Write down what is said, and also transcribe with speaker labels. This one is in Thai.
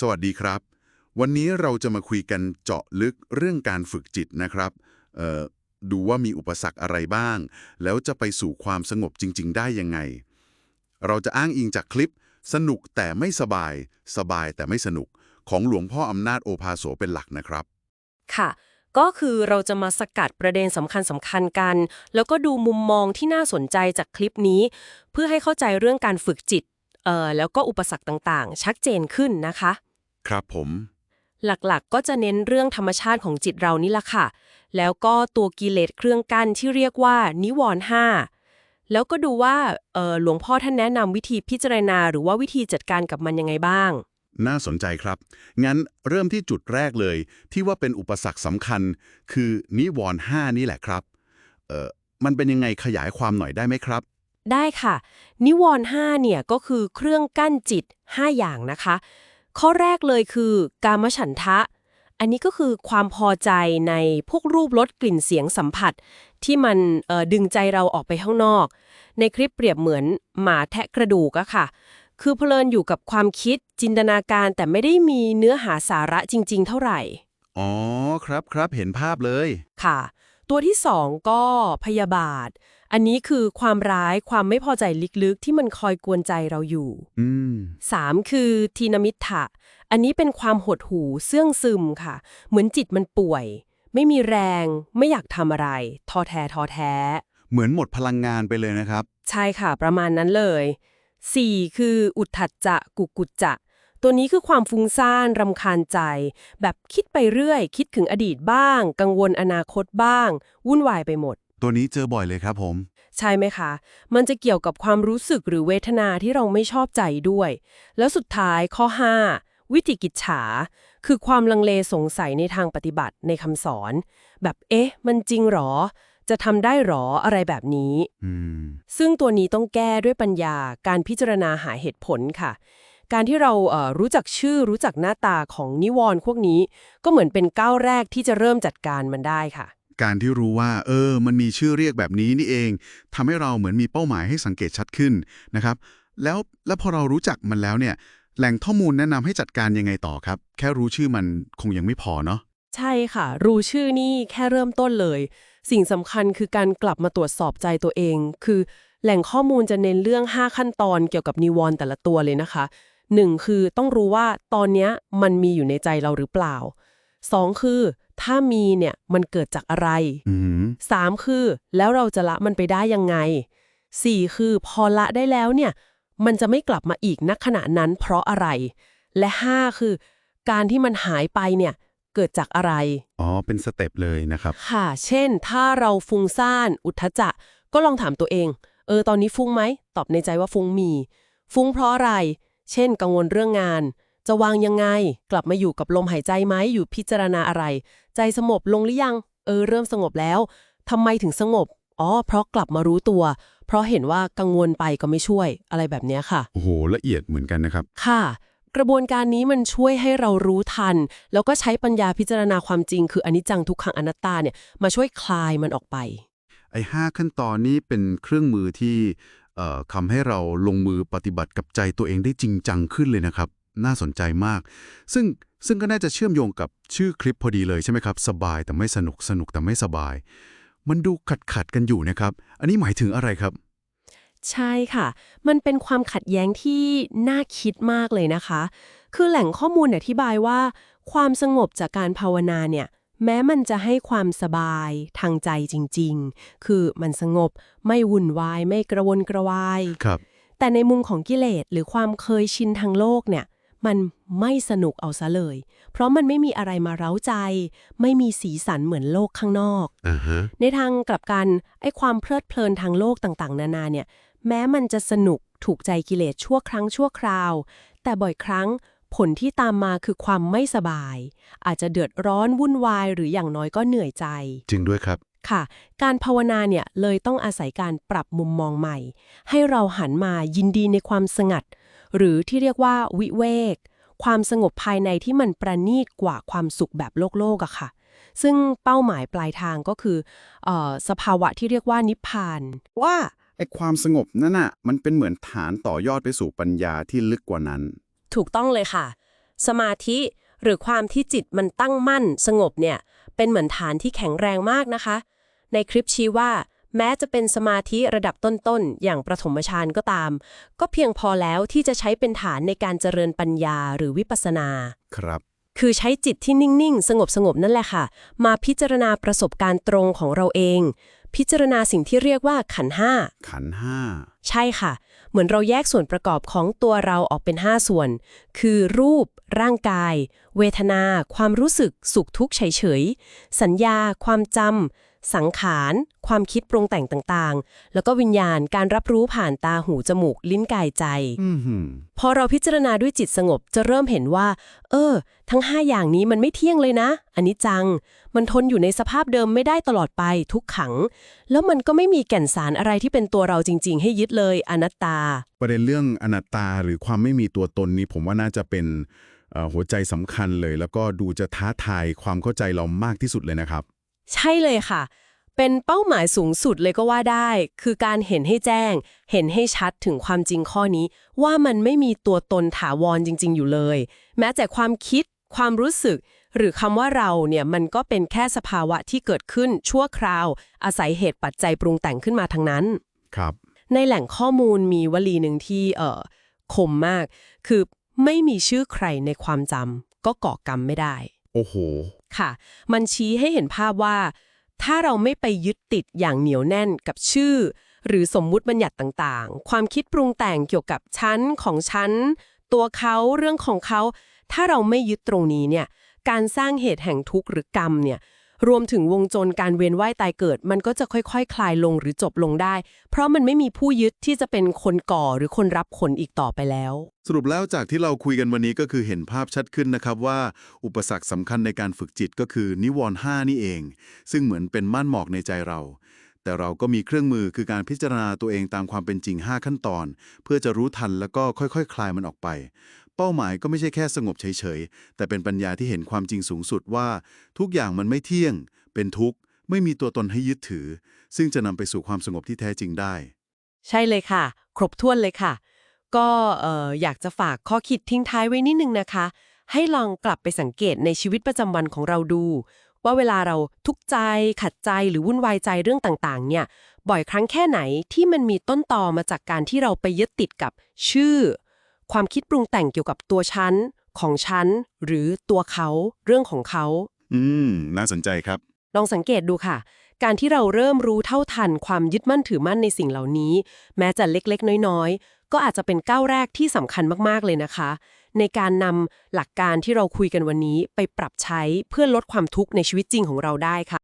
Speaker 1: สวัสดีครับ วันนี้เราจะมาคุยกันเจาะลึกเรื่องการฝึกจิตนะครับดูว่ามีอุปสรรคอะไรบ้าง แล้วจะไปสู่ความสงบจริง ๆ ได้ยังไง เราจะอ้างอิงจากคลิป สนุกแต่ไม่สบาย สบายแต่ไม่สนุกของหลวงพ่ออำนาจโอภาโสเป็นหลักนะครับ
Speaker 2: ค่ะ ก็คือเราจะมาสกัดประเด็นสำคัญสำคัญกัน แล้วก็ดูมุมมองที่น่าสนใจจากคลิปนี้ เพื่อให้เข้าใจเรื่องการฝึกจิตแล้วก็อุปสรรคต่างๆ ชัดเจนขึ้นนะคะ
Speaker 1: ครับผม
Speaker 2: หลักๆก็จะเน้นเรื่องธรรมชาติของจิตเรานี่แหละค่ะ แล้วก็ตัวกิเลสเครื่องกั้นที่เรียกว่า นิวรณ์ห้าแล้วก็ดูว่าเอ่อหลวงพ่อท่านแนะนำวิธีพิจารณา หรือว่าวิธีจัดการกับมันยังไงบ้าง
Speaker 1: น่าสนใจครับ งั้นเริ่มที่จุดแรกเลย ที่ว่าเป็นอุปสรรคสำคัญ คือนิวรณ์ห้านี่แหละครับเอ่อมันเป็นยังไงขยายความหน่อยได้ไหมครับ
Speaker 2: ได้ค่ะ นิวรณ์ห้าเนี่ยก็คือเครื่องกั้นจิต 5 อย่างนะคะ ข้อแรกเลยคือกามฉันทะ อันนี้ก็คือความพอใจในพวกรูปรสกลิ่นเสียงสัมผัส ที่มันเอ่อดึงใจเราออกไปข้างนอก ในคลิปเปรียบเหมือนหมาแทะกระดูกอะค่ะ คือเพลินอยู่กับความคิดจินตนาการแต่ไม่ได้มีเนื้อหาสาระจริง ๆ เท่าไหร่
Speaker 1: อ๋อครับครับเห็นภาพเลย
Speaker 2: ค่ะ ตัวที่สองก็พยาบาท อันนี้คือความร้ายความไม่พอใจลึกๆ ที่มันคอยกวนใจเราอยู่
Speaker 1: อืม
Speaker 2: 3คือทีนมิทธะ อันนี้เป็นความหดหู่เสื่องซึมค่ะ เหมือนจิตมันป่วย ไม่มีแรง ไม่อยากทำอะไรท้อแท้ท้อแท้
Speaker 1: เหมือนหมดพลังงานไปเลยนะครับ
Speaker 2: ใช่ค่ะ ประมาณนั้นเลย 4 คืออุทธัจจะกุกุจจะ ตัวนี้คือความฟุ้งซ่านรำคาญใจ แบบคิดไปเรื่อย คิดถึงอดีตบ้าง กังวลอนาคตบ้าง วุ่นวายไปหมด
Speaker 1: ตัวนี้เจอบ่อยเลยครับผม
Speaker 2: ใช่ไหมคะ มันจะเกี่ยวกับความรู้สึกหรือเวทนาที่เราไม่ชอบใจด้วย แล้วสุดท้ายข้อ 5 วิจิกิจฉา คือความลังเลสงสัยในทางปฏิบัติในคำสอน แบบเอ๊ะ มันจริงหรอ จะทำได้หรออะไรแบบนี้
Speaker 1: อืม
Speaker 2: ซึ่งตัวนี้ต้องแก้ด้วยปัญญาการพิจารณาหาเหตุผลค่ะ การที่เราเอ่อรู้จักชื่อรู้จักหน้าตาของนิวรณ์พวกนี้ ก็เหมือนเป็นก้าวแรกที่จะเริ่มจัดการมันได้ค่ะ
Speaker 1: การที่รู้ว่า เออ มันมีชื่อเรียกแบบนี้นี่เองทำให้เราเหมือนมีเป้าหมายให้สังเกตชัดขึ้นนะครับ แล้วแล้วพอเรารู้จักมันแล้วเนี่ย แหล่งข้อมูลแนะนำให้จัดการยังไงต่อครับ แค่รู้ชื่อมันคงยังไม่พอเนาะ
Speaker 2: ใช่ค่ะ รู้ชื่อนี่แค่เริ่มต้นเลย สิ่งสำคัญคือการกลับมาตรวจสอบใจตัวเอง คือแหล่งข้อมูลจะเน้นเรื่อง 5 ขั้นตอนเกี่ยวกับนิวรณ์แต่ละตัวเลยนะคะ 1. คือต้องรู้ว่าตอนนี้มันมีอยู่ในใจเราหรือเปล่า 2. คือ ถ้ามีเนี่ยมันเกิดจากอะไร
Speaker 1: อืม
Speaker 2: 3. คือแล้วเราจะละมันไปได้ยังไง 4. คือพอละได้แล้วเนี่ย มันจะไม่กลับมาอีกณขณะนั้นเพราะอะไร และ5คือ การที่มันหายไปเนี่ยเกิดจากอะไร
Speaker 1: อ๋อ เป็นสเต็ปเลยนะครับ
Speaker 2: ค่ะ เช่น ถ้าเราฟุ้งซ่าน อุทธัจจะก็ลองถามตัวเอง เออ ตอนนี้ฟุ้งไหม ตอบในใจว่าฟุ้งมี ฟุ้งเพราะอะไร เช่น กังวลเรื่องงาน จะวางยังไง กลับมาอยู่กับลมหายใจไหมอยู่พิจารณาอะไร ใจสงบลงหรือยัง เออ เริ่มสงบแล้วทำไมถึงสงบอ๋อเพราะกลับมารู้ตัว เพราะเห็นว่ากังวลไปก็ไม่ช่วยอะไรแบบเนี้ยค่ะ
Speaker 1: โอ้โหละเอียดเหมือนกันนะครับ
Speaker 2: ค่ะ กระบวนการนี้มันช่วยให้เรารู้ทัน แล้วก็ใช้ปัญญาพิจารณาความจริง คืออนิจจังทุกขังอนัตตาเนี่ยมาช่วยคลายมันออกไป
Speaker 1: ไอ้ห้าขั้นตอนนี้เป็นเครื่องมือที่เอ่อทำให้เราลงมือปฏิบัติกับใจตัวเองได้จริงจังขึ้นเลยนะครับ น่าสนใจมาก ซึ่งซึ่งก็น่าจะเชื่อมโยงกับชื่อคลิปพอดีเลยใช่ไหมครับ สบายแต่ไม่สนุกสนุกแต่ไม่สบาย มันดูขัดขัดๆกันอยู่นะครับ อันนี้หมายถึงอะไรครับ
Speaker 2: ใช่ค่ะ มันเป็นความขัดแย้งที่น่าคิดมากเลยนะคะ คือแหล่งข้อมูลอธิบายว่า ความสงบจากการภาวนาเนี่ยแม้มันจะให้ความสบายทางใจจริง ๆ คือมันสงบไม่วุ่นวายไม่กระวนกระวาย
Speaker 1: ครับ
Speaker 2: แต่ในมุมของกิเลสหรือความเคยชินทางโลกเนี่ย มันไม่สนุกเอาซะเลย เพราะมันไม่มีอะไรมาเร้าใจ ไม่มีสีสันเหมือนโลกข้างนอก
Speaker 1: อ่าฮะ
Speaker 2: ในทางกลับกันไอ้ความเพลิดเพลินทางโลกต่างๆ นานาเนี่ย แม้มันจะสนุกถูกใจกิเลสชั่วครั้งชั่วคราว แต่บ่อยครั้งผลที่ตามมาคือความไม่สบาย อาจจะเดือดร้อนวุ่นวายหรืออย่างน้อยก็เหนื่อยใจ
Speaker 1: จริงด้วยครับ
Speaker 2: ค่ะ การภาวนาเนี่ยเลยต้องอาศัยการปรับมุมมองใหม่ ให้เราหันมายินดีในความสงัด หรือที่เรียกว่าวิเวก ความสงบภายในที่มันประณีตกว่าความสุขแบบโลกโลกอะค่ะ ซึ่งเป้าหมายปลายทางก็คือเออสภาวะที่เรียกว่านิพพาน
Speaker 1: ว่าไอ้ความสงบนั่นน่ะมันเป็นเหมือนฐานต่อยอดไปสู่ปัญญาที่ลึกกว่านั้น
Speaker 2: ถูกต้องเลยค่ะ สมาธิหรือความที่จิตมันตั้งมั่นสงบเนี่ยเป็นเหมือนฐานที่แข็งแรงมากนะคะ ในคลิปชี้ว่า แม้จะเป็นสมาธิระดับต้นๆ อย่างประถมฌานก็ตาม ก็เพียงพอแล้วที่จะใช้เป็นฐานในการเจริญปัญญาหรือวิปัสสนา
Speaker 1: ครับ
Speaker 2: คือใช้จิตที่นิ่งๆสงบสงบ ๆ นั่นแหละค่ะ มาพิจารณาประสบการณ์ตรงของเราเอง พิจารณาสิ่งที่เรียกว่าขันธ์ห้า
Speaker 1: ขันธ์ห้า
Speaker 2: ใช่ค่ะ เหมือนเราแยกส่วนประกอบของตัวเราออกเป็น 5 ส่วน คือรูป ร่างกาย เวทนา ความรู้สึก สุขทุกข์เฉยๆ สัญญา ความจำ สังขาร ความคิดปรุงแต่งต่างๆ แล้วก็วิญญาณการรับรู้ผ่านตาหูจมูก ลิ้นกายใจ
Speaker 1: อืมหืม
Speaker 2: พอเราพิจารณาด้วยจิตสงบจะเริ่มเห็นว่า เออ ทั้ง 5 อย่างนี้มันไม่เที่ยงเลยนะ อันนี้จัง มันทนอยู่ในสภาพเดิมไม่ได้ตลอดไปทุกขัง แล้วมันก็ไม่มีแก่นสารอะไรที่เป็นตัวเราจริง ๆ ให้ยึดเลยอนัตตา
Speaker 1: ประเด็นเรื่องอนัตตาหรือความไม่มีตัวตนนี้ผมว่าน่าจะเป็นเอ่อหัวใจสำคัญเลย แล้วก็ดูจะท้าทายความเข้าใจเรามากที่สุดเลยนะครับ
Speaker 2: ใช่เลยค่ะ เป็นเป้าหมายสูงสุดเลยก็ว่าได้ คือการเห็นให้แจ้ง เห็นให้ชัดถึงความจริงข้อนี้ ว่ามันไม่มีตัวตนถาวรจริง ๆ อยู่เลย แม้แต่ความคิด ความรู้สึก หรือคำว่าเราเนี่ยมันก็เป็นแค่สภาวะที่เกิดขึ้นชั่วคราว อาศัยเหตุปัจจัยปรุงแต่งขึ้นมาทั้งนั้น
Speaker 1: ครับ
Speaker 2: ในแหล่งข้อมูลมีวลีหนึ่งที่เอ่อคมมาก คือไม่มีชื่อใครในความจำก็ก่อกรรมไม่ได้
Speaker 1: โอ้โห
Speaker 2: ค่ะ มันชี้ให้เห็นภาพว่า ถ้าเราไม่ไปยึดติดอย่างเหนียวแน่นกับชื่อ หรือสมมุติบัญญัติต่างๆ ความคิดปรุงแต่งเกี่ยวกับชั้นของชั้น ตัวเขาเรื่องของเขา ถ้าเราไม่ยึดตรงนี้เนี่ยการสร้างเหตุแห่งทุกข์หรือกรรมเนี่ย รวมถึงวงจรการเวียนว่ายตายเกิด มันก็จะค่อยๆคคลายลงหรือจบลงได้ เพราะมันไม่มีผู้ยึดที่จะเป็นคนก่อหรือคนรับผลอีกต่อไปแล้ว
Speaker 1: สรุปแล้วจากที่เราคุยกันวันนี้ก็คือเห็นภาพชัดขึ้นนะครับว่า อุปสรรคสำคัญในการฝึกจิตก็คือนิวรณ์5นี่เอง ซึ่งเหมือนเป็นม่านหมอกในใจเรา แต่เราก็มีเครื่องมือคือการพิจารณาตัวเองตามความเป็นจริง 5 ขั้นตอน เพื่อจะรู้ทันแล้วก็ค่อยๆคคลายมันออกไป เป้าหมายก็ไม่ใช่แค่สงบเฉยๆ แต่เป็นปัญญาที่เห็นความจริงสูงสุดว่า ทุกอย่างมันไม่เที่ยง เป็นทุกข์ ไม่มีตัวตนให้ยึดถือ ซึ่งจะนำไปสู่ความสงบที่แท้จริงได้
Speaker 2: ใช่เลยค่ะ ครบถ้วนเลยค่ะ ก็เอ่ออยากจะฝากข้อคิดทิ้งท้ายไว้นิดนึงนะคะ ให้ลองกลับไปสังเกตในชีวิตประจำวันของเราดู ว่าเวลาเราทุกข์ใจขัดใจหรือวุ่นวายใจเรื่องต่างๆ เนี่ยบ่อยครั้งแค่ไหนที่มันมีต้นตอมาจากการที่เราไปยึดติดกับชื่อ ความคิดปรุงแต่งเกี่ยวกับตัวฉัน ของฉัน หรือตัวเขา เรื่องของเขา
Speaker 1: อืม น่าสนใจครับ
Speaker 2: ลองสังเกตดูค่ะ การที่เราเริ่มรู้เท่าทันความยึดมั่นถือมั่นในสิ่งเหล่านี้ แม้จะเล็กๆ น้อยๆ ก็อาจจะเป็นก้าวแรกที่สำคัญมากๆเลยนะคะ ในการนำหลักการที่เราคุยกันวันนี้ไปปรับใช้เพื่อลดความทุกข์ในชีวิตจริงของเราได้ค่ะ